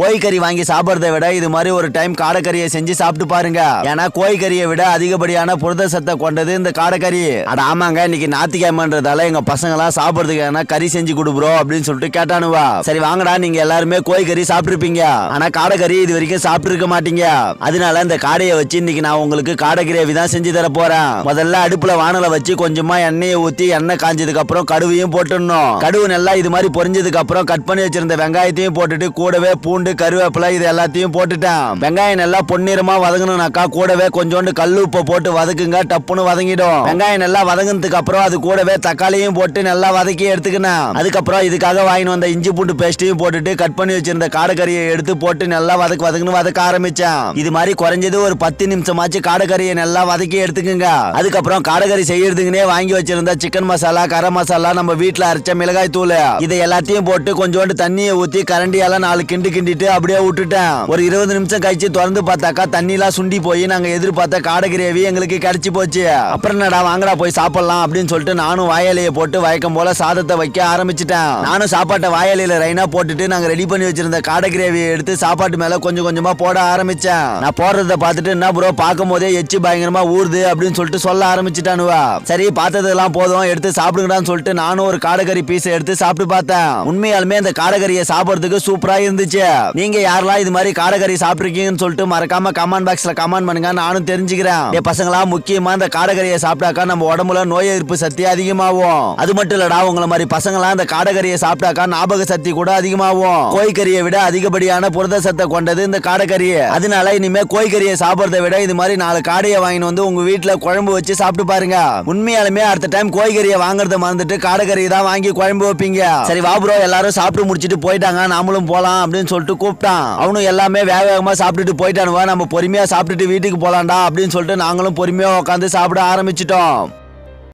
கோழிக்கறி வாங்கி சாப்பிட்றத விட இது மாதிரி ஒரு டைம் காடைக்கறியை செஞ்சு சாப்பிட்டு பாருங்க. ஏன்னா கோழிக்கறியை விட அதிகப்படியான புரத சத்தை கொண்டது இந்த காடைக்கறி. அட ஆமாங்க இன்னைக்கு ஞாத்திக்கிழமைன்றதால எங்க பசங்க எல்லாம் சாப்பிடுறதுக்கு ஏன்னா கறி செஞ்சு கொடுக்குறோம் அப்படின்னு சொல்லிட்டு கேட்டானுவா. சரி வாங்கடா நீங்க எல்லாருமே கோழிக்கறி சாப்பிட்டுருப்பீங்க. ஆனா காடைக்கறி இது வரைக்கும் சாப்பிட்டுருக்க மாட்டீங்க. அதனால இந்த காடையை வச்சு இன்னைக்கு நான் உங்களுக்கு காடை கிரேவி தான் செஞ்சு தர போறேன். முதல்ல அடுப்புல வானல வச்சு கொஞ்சமா எண்ணெயை ஊத்தி எண்ணெய் காஞ்சதுக்கு அப்புறம் கடுவையும் போட்டுடணும். கடுவு நல்லா இது மாதிரி பொரிஞ்சதுக்கு அப்புறம் கட் பண்ணி வச்சிருந்த வெங்காயத்தையும் போட்டுட்டு கூடவே பூண்டு கருவேப்பிலை இது எல்லாத்தையும் போட்டுட்டேன். வெங்காயம் நல்லா பொன்னிறமா வதங்கணும்னாக்கா கூடவே கொஞ்சோண்டு கல் உப்பை போட்டு வதக்குங்க டப்புன்னு வதங்கிடும். வெங்காயம் நல்லா வதங்கினதுக்கு அப்புறம் அது கூடவே தக்காளியும் போட்டு நல்லா வதக்கி எடுத்துக்கணும் அதுக்கப்புறம் இதுக்காக வாங்கிட்டு வந்த இஞ்சி பூண்டு பேஸ்ட்டையும் போட்டுட்டு கட் பண்ணி வச்சிருந்த காடக்கறியை எடுத்து போட்டு நல்லா வதக்கு வதக்குன்னு வதக்க ஆரம்பிச்சேன். இது மாதிரி குறைஞ்சது ஒரு பத்து நிமிஷமாச்சு காடைக்கறியை நல்லா வதக்கி எடுத்துக்குங்க. அதுக்கப்புறம் காடைக்கறி செய்யறதுக்குனே வாங்கி வச்சிருந்த சிக்கன் மசாலா கரம் மசாலா நம்ம வீட்டுல அரைச்ச மிளகாய் தூள் இதை எல்லாத்தையும் போட்டு கொஞ்சோண்டு தண்ணியை ஊத்தி கரண்டியால நாலு கிண்டு கட்டிட்டு அப்படியே விட்டுட்டேன். ஒரு இருபது நிமிஷம் கழிச்சு திறந்து பார்த்தாக்கா தண்ணிலாம் சுண்டி போய் நாங்க எதிர்பார்த்த காடை கிரேவி எங்களுக்கு கிடைச்சி போச்சு. அப்புறம் என்னடா வாங்கடா போய் சாப்பிடலாம் அப்படின்னு சொல்லிட்டு நானும் வாயலையை போட்டு வயக்கம் போல சாதத்தை வைக்க ஆரம்பிச்சிட்டேன். நானும் சாப்பாட்டை வாயாலையில ரைனா போட்டுட்டு நாங்க ரெடி பண்ணி வச்சிருந்த காடை கிரேவியை எடுத்து சாப்பாட்டு மேல கொஞ்சம் கொஞ்சமா போட ஆரம்பிச்சேன். நான் போடுறத பார்த்துட்டு என்ன ப்ரோ பார்க்கும் போதே எச்சி பயங்கரமா ஊறுது அப்படின்னு சொல்லிட்டு சொல்ல ஆரம்பிச்சிட்டானுவா. சரி பார்த்ததெல்லாம் போதும் எடுத்து சாப்பிடுங்கடான்னு சொல்லிட்டு நானும் ஒரு காடைக்கறி பீஸ் எடுத்து சாப்பிட்டு பார்த்தேன். உண்மையாலுமே அந்த காடைக்கறியை சாப்பிடுறதுக்கு சூப்பரா இருந்துச்சு. நீங்க யாரெல்லாம் இது மாதிரி காடைக்கறி சாப்பிட்டுருக்கீங்கன்னு சொல்லிட்டு மறக்காம கமெண்ட் பாக்ஸ்ல கமெண்ட் பண்ணுங்க நானும் தெரிஞ்சுக்கிறேன். பசங்களா முக்கியமா இந்த காடைக்கறியை சாப்பிட்டாக்கா நம்ம உடம்புல நோய் எதிர்ப்பு சக்தி அதிகமாகும். அது மட்டும் இல்லடா உங்களை மாதிரி பசங்களா இந்த காடைக்கறியை சாப்பிட்டாக்கா ஞாபக சக்தி கூட அதிகமாகும். கோய்கறியை விட அதிகப்படியான புரத சத்தை கொண்டது இந்த காடைக்கறி அதனால இனிமே கோய்கறியை சாப்பிடுறத விட இது மாதிரி நாலு காடையை வாங்கிட்டு வந்து உங்க வீட்டுல குழம்பு வச்சு சாப்பிட்டு பாருங்க. உண்மையாலுமே அடுத்த டைம் கோய்கறியை வாங்குறத மறந்துட்டு காடைக்கறி தான் வாங்கி குழம்பு வைப்பீங்க. சரி வா ப்ரோ எல்லாரும் சாப்பிட்டு முடிச்சிட்டு போயிட்டாங்க. நாமளும் போலாம் அப்படின்னு சொல்லிட்டு கூப்பிட்டான். அவனும் எல்லாமே வேக வேகமாக சாப்பிட்டுட்டு போயிட்டானுவா. நம்ம பொறுமையாக சாப்பிட்டுட்டு வீட்டுக்கு போகலாண்டா அப்படின்னு சொல்லிட்டு நாங்களும் பொறுமையாக உட்காந்து சாப்பிட ஆரம்பிச்சிட்டோம்.